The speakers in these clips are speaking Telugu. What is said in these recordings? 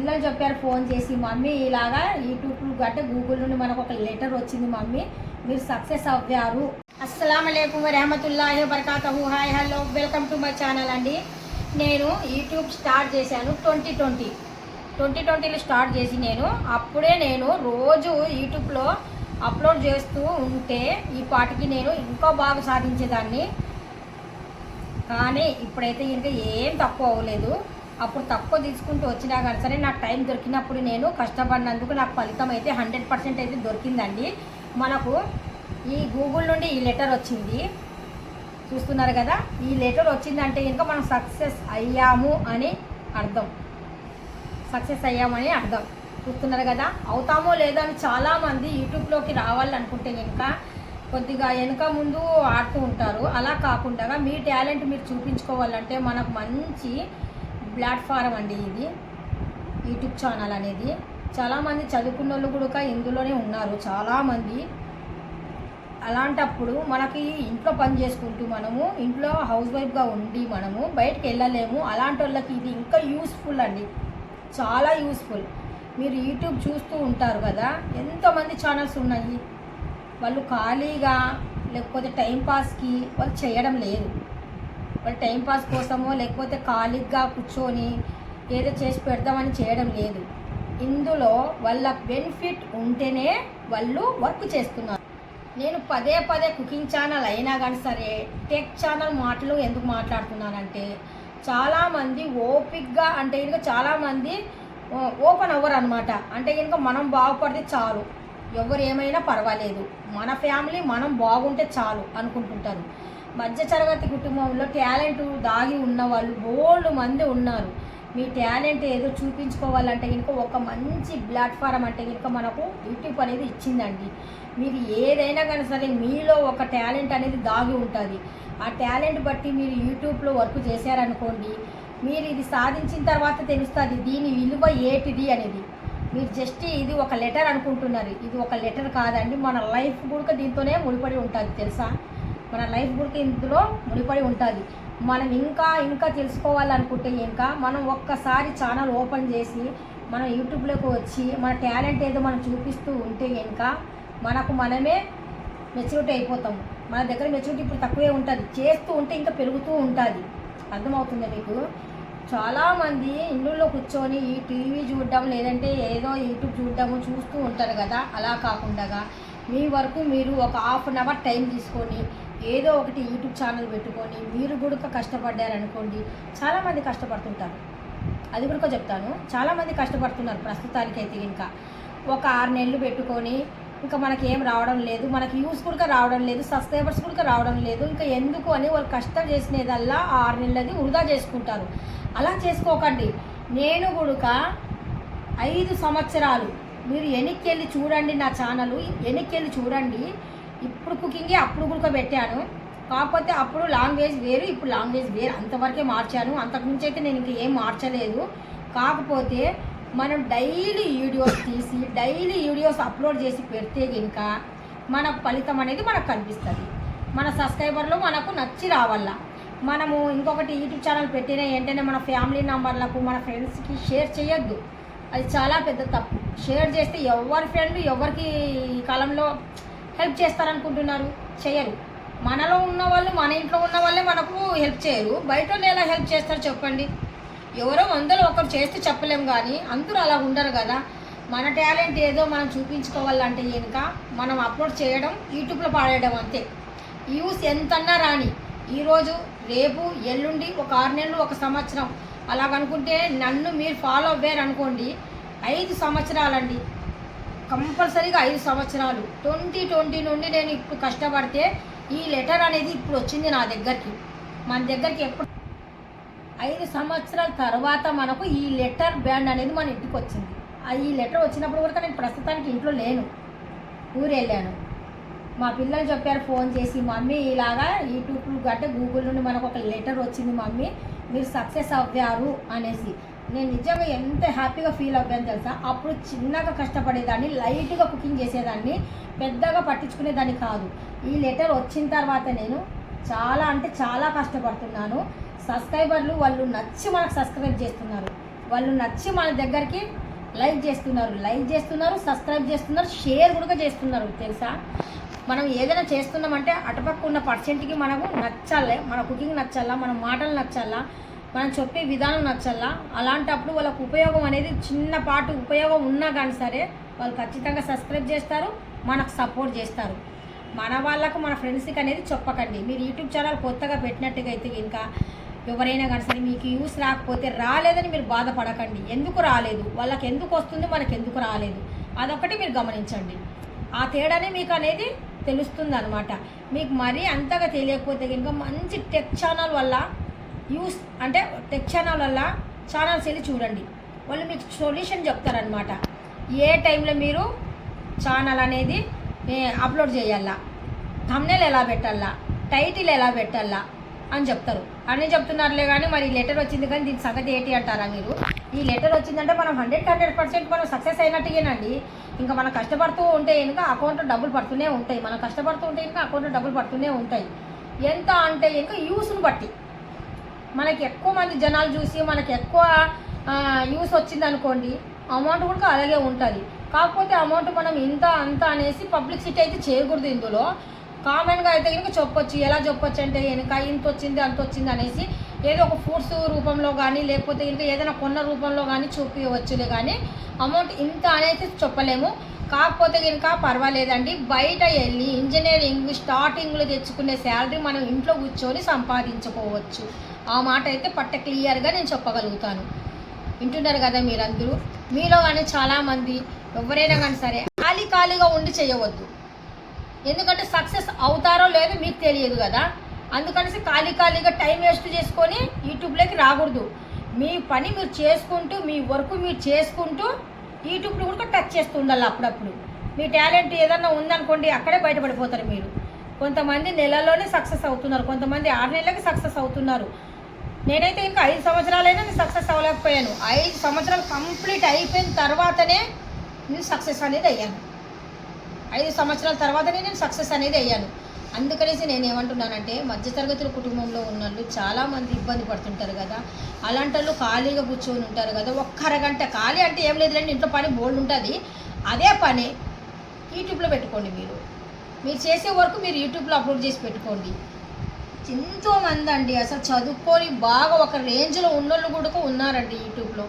పిల్లలు చెప్పారు ఫోన్ చేసి మమ్మీ ఇలాగా యూట్యూబ్ అంటే గూగుల్ నుండి మనకు ఒక లెటర్ వచ్చింది మమ్మీ మీరు సక్సెస్ అవ్వారు. అస్సలం అయికం వరహమతుల్లాహి వబర్కాతహు. Hi hello welcome to my channel అండి. నేను యూట్యూబ్ స్టార్ట్ చేశాను ట్వంటీ ట్వంటీ. ట్వంటీ ట్వంటీలో స్టార్ట్ చేసి నేను అప్పుడే నేను రోజు యూట్యూబ్లో అప్లోడ్ చేస్తూ ఉంటే ఈ పాటికి నేను ఇంకా బాగా సాధించేదాన్ని. కానీ ఇప్పుడైతే ఇంకా ఏం తక్కువ అవ్వలేదు. అప్పుడు తక్కువ తీసుకుంటూ వచ్చినా కానీ సరే నాకు టైం దొరికినప్పుడు నేను కష్టపడినందుకు నాకు ఫలితం అయితే హండ్రెడ్ పర్సెంట్ అయితే దొరికిందండి. మనకు ఈ గూగుల్ నుండి ఈ లెటర్ వచ్చింది. చూస్తున్నారు కదా ఈ లెటర్ వచ్చిందంటే ఇంకా మనం సక్సెస్ అయ్యాము అని అర్థం. సక్సెస్ అయ్యామని అర్థం. చూస్తున్నారు కదా అవుతామో లేదో అని చాలామంది యూట్యూబ్లోకి రావాలనుకుంటే ఇంకా కొద్దిగా వెనుక ముందు ఆడుతూ ఉంటారు. అలా కాకుండా మీ టాలెంట్ మీరు చూపించుకోవాలంటే మనకు మంచి ప్లాట్ఫారం అండి ఇది. యూట్యూబ్ ఛానల్ అనేది. చాలామంది చదువుకున్న వాళ్ళు కూడా ఇందులోనే ఉన్నారు. చాలామంది. అలాంటప్పుడు మనకి ఇంట్లో పని చేసుకుంటూ మనము ఇంట్లో హౌస్ వైఫ్గా ఉండి మనము బయటకు వెళ్ళలేము. అలాంటి వాళ్ళకి ఇది ఇంకా యూస్ఫుల్ అండి. చాలా యూస్ఫుల్. మీరు యూట్యూబ్ చూస్తూ ఉంటారు కదా ఎంతోమంది ఛానల్స్ ఉన్నాయి. వాళ్ళు ఖాళీగా లేకపోతే టైంపాస్కి వాళ్ళు చేయడం లేదు. వాళ్ళు టైంపాస్ కోసమో లేకపోతే ఖాళీగా కూర్చొని ఏదో చేసి పెడదామని చేయడం లేదు. ఇందులో వాళ్ళ బెనిఫిట్ ఉంటేనే వాళ్ళు వర్క్ చేస్తున్నారు. నేను పదే పదే కుకింగ్ ఛానల్ అయినా కానీ సరే టెక్ ఛానల్ మాటలు ఎందుకు మాట్లాడుతున్నానంటే చాలామంది ఓపిక్గా అంటే ఇంకా చాలామంది ఓపెన్ అవ్వరు అనమాట అంటే కనుక మనం బాగుపడితే చాలు. ఎవరు ఏమైనా పర్వాలేదు. మన ఫ్యామిలీ మనం బాగుంటే చాలు అనుకుంటుంటారు. మధ్య తరగతి కుటుంబంలో టాలెంట్ దాగి ఉన్న వాళ్ళు బోల్డ్ మంది ఉన్నారు. మీ టాలెంట్ ఏదో చూపించుకోవాలంటే కనుక ఒక మంచి ప్లాట్ఫారం అంటే కనుక మనకు యూట్యూబ్ అనేది ఇచ్చిందండి. మీరు ఏదైనా కానీ సరే మీలో ఒక టాలెంట్ అనేది దాగి ఉంటుంది. ఆ టాలెంట్ బట్టి మీరు యూట్యూబ్లో వర్క్ చేశారనుకోండి మీరు ఇది సాధించిన తర్వాత తెలుస్తుంది దీని విలువ ఏటిది అనేది. మీరు జస్ట్ ఇది ఒక లెటర్ అనుకుంటున్నారు. ఇది ఒక లెటర్ కాదండి మన లైఫ్ కూడా దీంతోనే ముడిపడి ఉంటుంది తెలుసా? మన లైఫ్ కూడా ఇందులో ముడిపడి ఉంటుంది. మనం ఇంకా ఇంకా తెలుసుకోవాలనుకుంటే ఇంకా మనం ఒక్కసారి ఛానల్ ఓపెన్ చేసి మనం యూట్యూబ్లోకి వచ్చి మన టాలెంట్ ఏదో మనం చూపిస్తూ ఉంటే ఇంకా మనకు మనమే మెచ్యూరిటీ అయిపోతాము మన దగ్గర మెచ్యూరిటీ ఇప్పుడు తక్కువే ఉంటుంది. చేస్తూ ఉంటే ఇంకా పెరుగుతూ ఉంటుంది. అర్థమవుతుంది మీకు? చాలామంది ఇళ్ళల్లో కూర్చొని ఈ టీవీ చూడడం లేదంటే ఏదో యూట్యూబ్ చూడడము చూస్తూ ఉంటారు కదా. అలా కాకుండా మీ వరకు మీరు ఒక హాఫ్ అన్ అవర్ టైం తీసుకొని ఏదో ఒకటి యూట్యూబ్ ఛానల్ పెట్టుకొని మీరు కూడా కష్టపడ్డారనుకోండి చాలామంది కష్టపడుతుంటారు. అది కూడా చెప్తాను. చాలామంది కష్టపడుతున్నారు ప్రస్తుతానికైతే ఇంకా. ఒక ఆరు నెలలు పెట్టుకొని ఇంకా మనకి ఏం రావడం లేదు. మనకి యూస్ కూడా రావడం లేదు. సబ్స్క్రైబర్స్ కూడా రావడం లేదు. ఇంకా ఎందుకు అని వాళ్ళు కష్టం చేసినదల్లా ఆ ఆరు నెలలది వృధా చేసుకుంటారు. అలా చేసుకోకండి. నేను కూడా ఐదు సంవత్సరాలు మీరు వెనక్కి వెళ్ళి చూడండి నా ఛానల్. వెనక్కి వెళ్ళి చూడండి. ఇప్పుడు కుకింగే అప్పుడు కూడా పెట్టాను కాకపోతే అప్పుడు లాంగ్వేజ్ వేరు ఇప్పుడు లాంగ్వేజ్ వేరు. అంతవరకే మార్చాను. అంతకుమించి అయితే నేను ఇంకా ఏం మార్చలేదు. కాకపోతే మనం డైలీ వీడియోస్ తీసి డైలీ వీడియోస్ అప్లోడ్ చేసి పెడితే కనుక మన ఫలితం అనేది మనకు కనిపిస్తుంది. మన సబ్స్క్రైబర్లు మనకు నచ్చి రావాల మనము ఇంకొకటి యూట్యూబ్ ఛానల్ పెట్టిన ఏంటంటే మన ఫ్యామిలీ నంబర్లకు మన ఫ్రెండ్స్కి షేర్ చేయొద్దు. అది చాలా పెద్ద తప్పు. షేర్ చేస్తే ఎవరి ఫ్రెండ్ ఎవరికి ఈ కాలంలో హెల్ప్ చేస్తారనుకుంటున్నారు? చేయరు. మనలో ఉన్న వాళ్ళు మన ఇంట్లో ఉన్న వాళ్ళే మనకు హెల్ప్ చేయరు. బయట ఎలా హెల్ప్ చేస్తారు చెప్పండి? ఎవరో అందరూ ఒకరు చేస్తే చెప్పలేం కానీ అందరూ అలా ఉండరు కదా. మన టాలెంట్ ఏదో మనం చూపించుకోవాలంటే కనుక మనం అప్లోడ్ చేయడం యూట్యూబ్లో పాడేయడం అంతే. వ్యూస్ ఎంతన్నా రాని ఈరోజు రేపు ఎల్లుండి ఒక ఆరు నెలలు ఒక సంవత్సరం అలాగనుకుంటే నన్ను మీరు ఫాలో అవ్వారు అనుకోండి ఐదు సంవత్సరాలండి. కంపల్సరీగా ఐదు సంవత్సరాలు. ట్వంటీ ట్వంటీ నుండి నేను ఇప్పుడు కష్టపడితే ఈ లెటర్ అనేది ఇప్పుడు వచ్చింది నా దగ్గరికి. మన దగ్గరికి ఎప్పుడు ఐదు సంవత్సరాల తర్వాత మనకు ఈ లెటర్ బ్యాండ్ అనేది మన ఇంటికి వచ్చింది. ఆ ఈ లెటర్ వచ్చినప్పుడు కూడా నేను ప్రస్తుతానికి ఇంట్లో లేను. ఊరు వెళ్ళాను మా పిల్లలు చెప్పారు ఫోన్ చేసి మమ్మీ ఇలాగా యూట్యూబ్ అంటే గూగుల్ నుండి మనకు ఒక లెటర్ వచ్చింది మమ్మీ. మీరు సక్సెస్ అవ్వారు అనేసి. నేను నిజంగా ఎంత హ్యాపీగా ఫీల్ అవ్వాను తెలుసా? అప్పుడు చిన్నగా కష్టపడేదాన్ని లైట్గా కుకింగ్ చేసేదాన్ని పెద్దగా పట్టించుకునేదాన్ని కాదు. ఈ లెటర్ వచ్చిన తర్వాత నేను చాలా అంటే చాలా కష్టపడుతున్నాను. సబ్స్క్రైబర్లు వాళ్ళు నచ్చి మనకు సబ్స్క్రైబ్ చేస్తున్నారు. వాళ్ళు నచ్చి మన దగ్గరికి లైక్ చేస్తున్నారు. లైక్ చేస్తున్నారు సబ్స్క్రైబ్ చేస్తున్నారు షేర్ కూడా చేస్తున్నారు తెలుసా? మనం ఏదైనా చేస్తున్నామంటే అటుపక్క ఉన్న పర్సెంట్కి మనకు నచ్చాలి. మన కుకింగ్ నచ్చాలా? మన మాటలు నచ్చాలా? మనం చెప్పే విధానం నచ్చాలా? అలాంటప్పుడు వాళ్ళకు ఉపయోగం అనేది చిన్నపాటు ఉపయోగం ఉన్నా కానీ సరే వాళ్ళు ఖచ్చితంగా సబ్స్క్రైబ్ చేస్తారు మనకు సపోర్ట్ చేస్తారు. మన వాళ్ళకు మన ఫ్రెండ్స్కి అనేది చెప్పకండి. మీరు యూట్యూబ్ ఛానల్ కొత్తగా పెట్టినట్టుగా అయితే ఇంకా ఎవరైనా కానీ సరే మీకు యూస్ రాకపోతే రాలేదని మీరు బాధపడకండి. ఎందుకు రాలేదు? వాళ్ళకి ఎందుకు వస్తుంది? మనకి ఎందుకు రాలేదు? అదొకటి మీరు గమనించండి. ఆ తేడానే మీకు అనేది తెలుస్తుంది అనమాట మీకు మరీ అంతగా తెలియకపోతే కనుక మంచి టెక్ ఛానల్ వల్ల యూస్ అంటే టెక్ ఛానల్ వల్ల ఛానల్స్ వెళ్ళి చూడండి. వాళ్ళు మీకు సొల్యూషన్ చెప్తారనమాట ఏ టైంలో మీరు ఛానల్ అనేది అప్లోడ్ చేయాలా? thumbnail ఎలా పెట్టాలా? టైటిల్ ఎలా పెట్టాలా? అని చెప్తారు. అని చెప్తున్నారులే కానీ మరి ఈ లెటర్ వచ్చింది కానీ దీని సంగతి ఏంటి అంటారా మీరు? ఈ లెటర్ వచ్చిందంటే మనం హండ్రెడ్ హండ్రెడ్ పర్సెంట్ మనం సక్సెస్ అయినట్టుగానండి ఇంకా మనం కష్టపడుతూ ఉంటే కనుక అకౌంట్లో డబ్బులు పడుతూనే ఉంటాయి. మనం కష్టపడుతూ ఉంటే కనుక అకౌంట్లో డబ్బులు పడుతూనే ఉంటాయి. ఎంత అంటే కనుక యూస్ని బట్టి. మనకి ఎక్కువ మంది జనాలు చూసి మనకి ఎక్కువ యూస్ వచ్చింది అనుకోండి అమౌంట్ కూడా అలాగే ఉంటుంది. కాకపోతే అమౌంట్ మనం ఇంత అంత అనేసి పబ్లిసిటీ అయితే చేయకూడదు ఇందులో. కామన్గా అయితే కనుక చెప్పొచ్చు. ఎలా చెప్పొచ్చు అంటే వెనుక ఇంత వచ్చింది అంత వచ్చింది అనేసి ఏదో ఒక ఫ్రూట్స్ రూపంలో కానీ లేకపోతే ఇంకా ఏదైనా కొన్న రూపంలో కానీ చూపించవచ్చులే కానీ అమౌంట్ ఇంత అనేది చెప్పలేము. కాకపోతే కనుక పర్వాలేదండి. బయట వెళ్ళి ఇంజనీరింగ్ స్టార్టింగ్లో తెచ్చుకునే శాలరీ మనం ఇంట్లో కూర్చొని సంపాదించుకోవచ్చు. ఆ మాట అయితే పట్ట క్లియర్గా నేను చెప్పగలుగుతాను. వింటున్నారు కదా మీరందరూ? మీలో కానీ చాలామంది ఎవరైనా కానీ సరే ఖాళీ ఖాళీగా ఉండి చేయవద్దు. ఎందుకంటే సక్సెస్ అవుతారో లేదో మీకు తెలియదు కదా. అందుకనేసి ఖాళీ ఖాళీగా టైం వేస్ట్ చేసుకొని యూట్యూబ్లోకి రాకూడదు. మీ పని మీరు చేసుకుంటూ మీ వర్క్ మీరు చేసుకుంటూ యూట్యూబ్లో కూడా టచ్ చేస్తూ ఉండాలి అప్పుడప్పుడు. మీ టాలెంట్ ఏదన్నా ఉందనుకోండి అక్కడే బయటపడిపోతారు మీరు. కొంతమంది నెలలోనే సక్సెస్ అవుతున్నారు కొంతమంది ఆరు నెలలకి సక్సెస్ అవుతున్నారు. నేనైతే ఇంకా ఐదు సంవత్సరాలైనా నేను సక్సెస్ అవ్వలేకపోయాను. ఐదు సంవత్సరాలు కంప్లీట్ అయిపోయిన తర్వాతనే నేను సక్సెస్ అనేది అయ్యాను. ఐదు సంవత్సరాల తర్వాతనే నేను సక్సెస్ అనేది అయ్యాను. అందుకనేసి నేను ఏమంటున్నానంటే మధ్యతరగతుల కుటుంబంలో ఉన్న వాళ్ళు చాలామంది ఇబ్బంది పడుతుంటారు కదా. అలాంటి వాళ్ళు ఖాళీగా కూర్చొని ఉంటారు కదా. ఒక్క అరగంట ఖాళీ అంటే ఏం లేదులేండి ఇంట్లో పని బోల్డ్ ఉంటుంది. అదే పని యూట్యూబ్లో పెట్టుకోండి మీరు. మీరు చేసే వరకు మీరు యూట్యూబ్లో అప్లోడ్ చేసి పెట్టుకోండి. ఎంతోమంది అండి అసలు చదువుకొని బాగా ఒక రేంజ్లో ఉన్నోళ్ళు కూడా ఉన్నారండి యూట్యూబ్లో.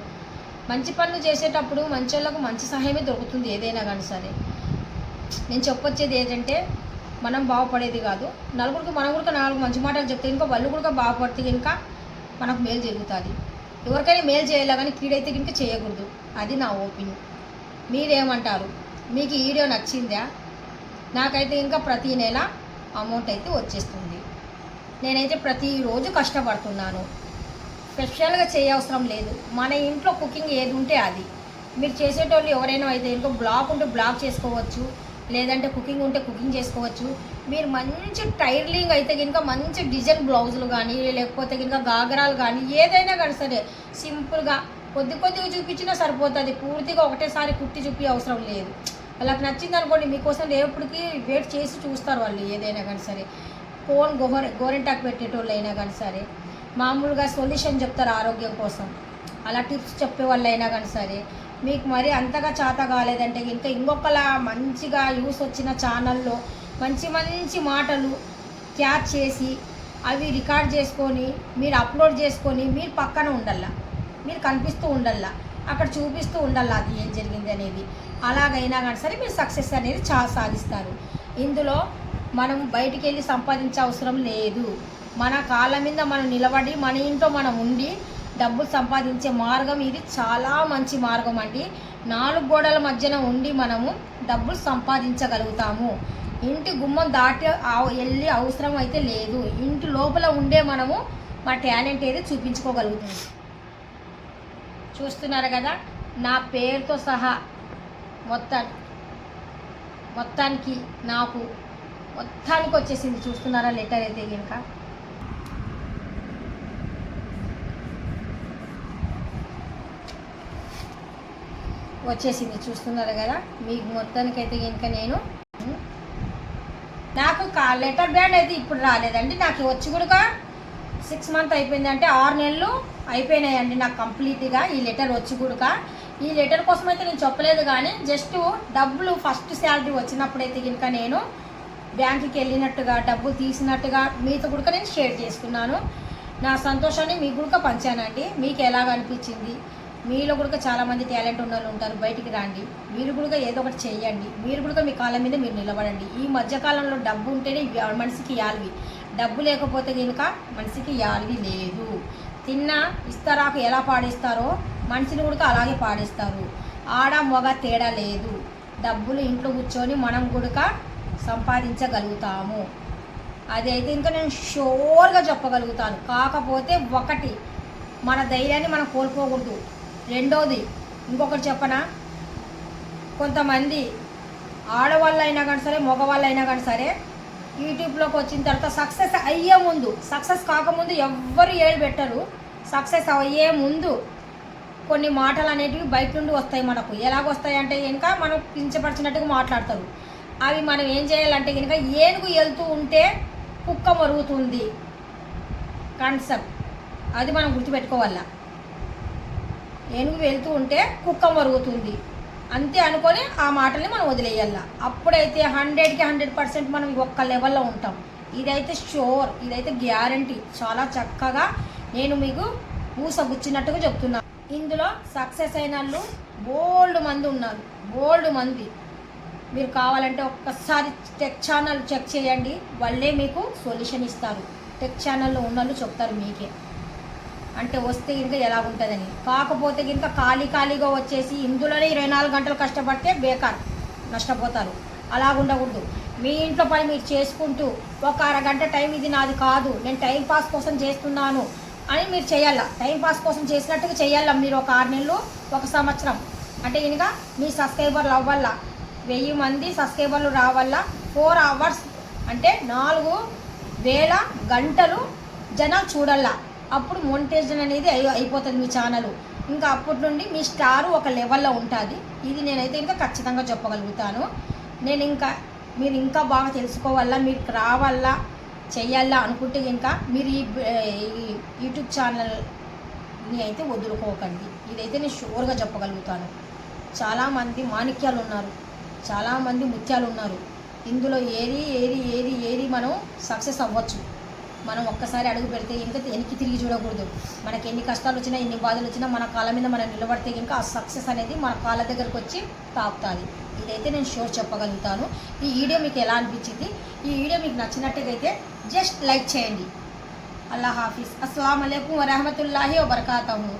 మంచి పనులు చేసేటప్పుడు మంచి వాళ్ళకు మంచి సహాయమే దొరుకుతుంది ఏదైనా కానీ సరే. నేను చెప్పొచ్చేది ఏంటంటే మనం బాగుపడేది కాదు. నలుగురికి మన కూడా నాలుగు మంచి మాటలు చెప్తే ఇంకా వాళ్ళు కూడా బాగుపడితే ఇంకా మనకు మేలు జరుగుతుంది. ఎవరికైనా మేలు చేయాలి కానీ కీడైతే ఇంకా చేయకూడదు. అది నా ఓపిన్. మీరేమంటారు? మీకు ఈ వీడియో నచ్చిందా? నాకైతే ఇంకా ప్రతి నెల అమౌంట్ అయితే వచ్చేస్తుంది. నేనైతే ప్రతిరోజు కష్టపడుతున్నాను. స్పెషల్గా చేయవసరం లేదు. మన ఇంట్లో కుకింగ్ ఏది ఉంటే అది. మీరు చేసేటోళ్ళు ఎవరైనా అయితే ఇంకో బ్లాక్ ఉంటే బ్లాక్ చేసుకోవచ్చు. లేదంటే కుకింగ్ ఉంటే కుకింగ్ చేసుకోవచ్చు. మీరు మంచి టైర్లింగ్ అయితే కనుక మంచి డిజైన్ బ్లౌజులు కానీ లేకపోతే కనుక గాగరాలు కానీ ఏదైనా కానీ సరే సింపుల్గా కొద్ది కొద్దిగా చూపించినా సరిపోతుంది. పూర్తిగా ఒకటేసారి కుట్టి చూపి అవసరం లేదు. వాళ్ళకి నచ్చింది అనుకోండి మీకోసం రేపటికి వెయిట్ చేసి చూస్తారు వాళ్ళు ఏదైనా కానీ సరే. ఫోన్ గోహర్ గోరెంటాకు పెట్టేటోళ్ళు అయినా కానీ సరే. మామూలుగా సొల్యూషన్ చెప్తారు ఆరోగ్యం కోసం. అలా టిప్స్ చెప్పే వాళ్ళు అయినా కానీ సరే. మీకు మరి అంతగా చేత కాలేదంటే ఇంకా ఇంకొకలా మంచిగా యూస్ వచ్చిన ఛానల్లో మంచి మంచి మాటలు క్యాచ్ చేసి అవి రికార్డ్ చేసుకొని మీరు అప్లోడ్ చేసుకొని మీరు పక్కన ఉండల్లా. మీరు కనిపిస్తూ ఉండల్లా. అక్కడ చూపిస్తూ ఉండాలి అది ఏం జరిగింది అనేది. అలాగైనా కానీ సరే మీరు సక్సెస్ అనేది చా సాధిస్తారు. ఇందులో మనం బయటికి వెళ్ళి సంపాదించే అవసరం లేదు. మన కాళ్ళ మీద మనం నిలబడి మన ఇంట్లో మనం ఉండి డబ్బులు సంపాదించే మార్గం ఇది. చాలా మంచి మార్గం అండి. నాలుగు గోడల మధ్యన ఉండి మనము డబ్బులు సంపాదించగలుగుతాము. ఇంటి గుమ్మం దాటి వెళ్ళి అవసరం అయితే లేదు. ఇంటి లోపల ఉండే మనము మా టాలెంట్ ఏది చూపించుకోగలుగుతుంది చూస్తున్నారు కదా? నా పేరుతో సహా మొత్తం మొత్తానికి నాకు మొత్తానికి వచ్చేసింది. చూస్తున్నారా? లెటర్ అయితే కనుక వచ్చేసింది చూస్తున్నారు కదా? మీకు మొత్తానికైతే కనుక నేను నాకు లెటర్ బ్యాండ్ అయితే ఇప్పుడు రాలేదండి. నాకు వచ్చి కూడా సిక్స్ మంత్ అయిపోయింది అంటే ఆరు నెలలు అయిపోయినాయండి నాకు కంప్లీట్గా ఈ లెటర్ వచ్చి కూడా. ఈ లెటర్ కోసం అయితే నేను చెప్పలేదు కానీ జస్ట్ డబ్బులు ఫస్ట్ శాలరీ వచ్చినప్పుడైతే కనుక నేను బ్యాంకుకి వెళ్ళినట్టుగా డబ్బు తీసినట్టుగా మీతో కూడా నేను షేర్ చేసుకున్నాను. నా సంతోషాన్ని మీకు కూడా పంచానండి. మీకు ఎలాగ అనిపించింది? మీలో కూడా చాలామంది టాలెంట్ ఉన్న వాళ్ళు ఉంటారు బయటికి రండి. మీరు కూడా ఏదో ఒకటి చేయండి మీరు కూడా మీ కాలం మీద మీరు నిలబడండి. ఈ మధ్యకాలంలో డబ్బు ఉంటేనే మనిషికి యాల్వి. డబ్బు లేకపోతే కనుక మనిషికి యాల్వి లేదు. తిన్న ఇస్తారాకు ఎలా పాడిస్తారో మనిషిని కూడా అలాగే పాడేస్తారు. ఆడ మగ తేడా లేదు. డబ్బులు ఇంట్లో కూర్చొని మనం కూడా సంపాదించగలుగుతాము. అదైతే ఇంకా నేను షోర్గా చెప్పగలుగుతాను. కాకపోతే ఒకటి మన ధైర్యాన్ని మనం కోల్పోకూడదు. రెండోది ఇంకొకటి చెప్పనా? కొంతమంది ఆడవాళ్ళు అయినా కానీ సరే మగవాళ్ళు అయినా కానీ సరే యూట్యూబ్లోకి వచ్చిన తర్వాత సక్సెస్ అయ్యే ముందు సక్సెస్ కాకముందు ఎవ్వరు ఏడు పెట్టరు. సక్సెస్ అయ్యే ముందు కొన్ని మాటలు అనేటివి బయట నుండి వస్తాయి మనకు. ఎలాగొస్తాయి అంటే ఇంకా మనం కించపరిచినట్టుగా మాట్లాడతారు. అవి మనం ఏం చేయాలంటే కనుక ఏనుగు వెళ్తూ ఉంటే కుక్క మరుగుతుంది. కాన్సెప్ట్. అది మనం గుర్తుపెట్టుకోవాలా? ఏనుగు వెళ్తూ ఉంటే కుక్క మరుగుతుంది అంతే అనుకొని ఆ మాటల్ని మనం వదిలేయాల. అప్పుడైతే హండ్రెడ్కి హండ్రెడ్ పర్సెంట్ మనం ఒక్క లెవెల్లో ఉంటాం. ఇదైతే షోర్ ఇదైతే గ్యారంటీ. చాలా చక్కగా నేను మీకు పూసగుచ్చినట్టుగా చెప్తున్నాను ఇందులో సక్సెస్ అయిన వాళ్ళు బోల్డ్ మంది ఉన్నారు. బోల్డ్ మంది. మీరు కావాలంటే ఒక్కసారి టెక్ ఛానల్ చెక్ చేయండి. వాళ్ళే మీకు సొల్యూషన్ ఇస్తారు. టెక్ ఛానల్లో ఉన్న వాళ్ళు చెప్తారు మీకే. అంటే వస్తే ఇంకా ఎలా ఉంటుందని. కాకపోతే ఇంకా ఖాళీ ఖాళీగా వచ్చేసి ఇందులోనే ఇరవై నాలుగు గంటలు కష్టపడితే బేకార్ నష్టపోతారు. అలా ఉండకూడదు. మీ ఇంట్లో పని మీరు చేసుకుంటూ ఒక అరగంట టైం ఇది నాది కాదు నేను టైం పాస్ కోసం చేస్తున్నాను అని మీరు చేయాలా? టైం పాస్ కోసం చేసినట్టుగా చేయాలా మీరు ఒక ఆరు నెలలు ఒక సంవత్సరం? అంటే కనుక మీ సబ్స్క్రైబర్లు అవ్వాల? వెయ్యి మంది సబ్స్క్రైబర్లు రావాల? ఫోర్ అవర్స్ అంటే నాలుగు వేల గంటలు జనాలు చూడాలా? అప్పుడు మోనిటైజేషన్ అనేది అయిపోతుంది మీ ఛానల్ ఇంకా అప్పటి నుండి మీ స్టార్ ఒక లెవెల్లో ఉంటుంది. ఇది నేనైతే ఇంకా ఖచ్చితంగా చెప్పగలుగుతాను. నేను ఇంకా మీరు ఇంకా బాగా తెలుసుకోవాలా మీకు రావాలా చెయ్యాలా అనుకుంటే ఇంకా మీరు ఈ ఈ యూట్యూబ్ ఛానల్ని అయితే వదులుకోకండి. ఇదైతే నేను షూర్గా చెప్పగలుగుతాను. చాలామంది మాణిక్యాలు ఉన్నారు. చాలామంది ముత్యాలు ఉన్నారు. ఇందులో ఏది ఏది ఏది ఏది మనం సక్సెస్ అవ్వచ్చు. మనం ఒక్కసారి అడుగు పెడితే ఇంకా వెనక్కి తిరిగి చూడకూడదు. మనకి ఎన్ని కష్టాలు వచ్చినా ఎన్ని బాధలు వచ్చినా మన కాళ్ళ మీద మనం నిలబడితే ఇంకా ఆ సక్సెస్ అనేది మన కాళ్ళ దగ్గరకు వచ్చి తాపుతుంది ఇదైతే నేను షోర్ చెప్పగలుగుతాను. ఈ వీడియో మీకు ఎలా అనిపించింది? ఈ వీడియో మీకు నచ్చినట్టుగైతే జస్ట్ లైక్ చేయండి. అల్లా హాఫీజ్. అస్సలం అయికం వరహమతుల్లాహి వబర్కాతహు.